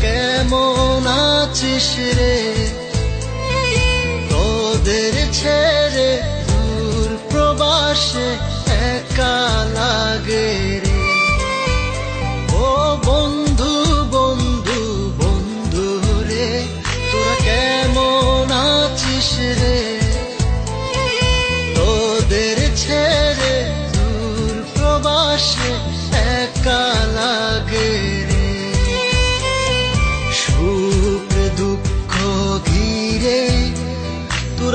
কেমন আছিস রে? তোদের ছেড়ে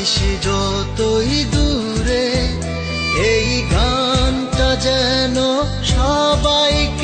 থাকিস যতই দূরে এই গানটা যেন সবাইকে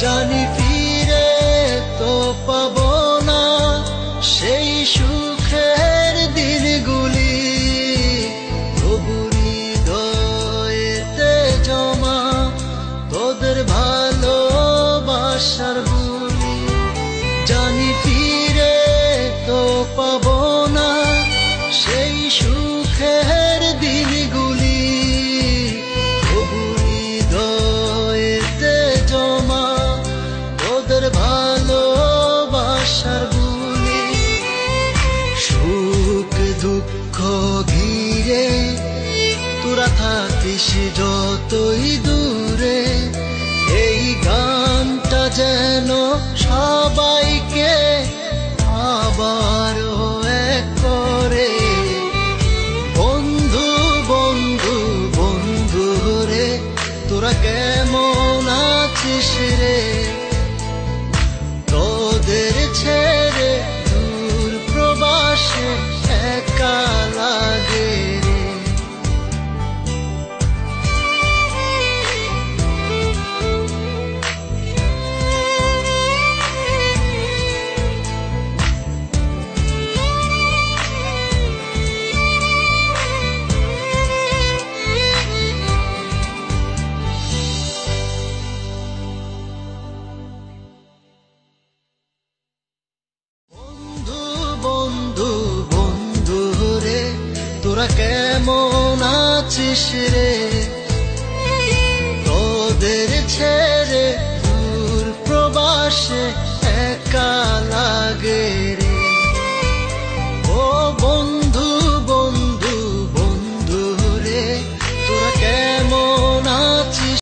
जानी फिरे तो पब তোরা কেমন আছিস রে? তোদের ছেড়ে দূর প্রবাসে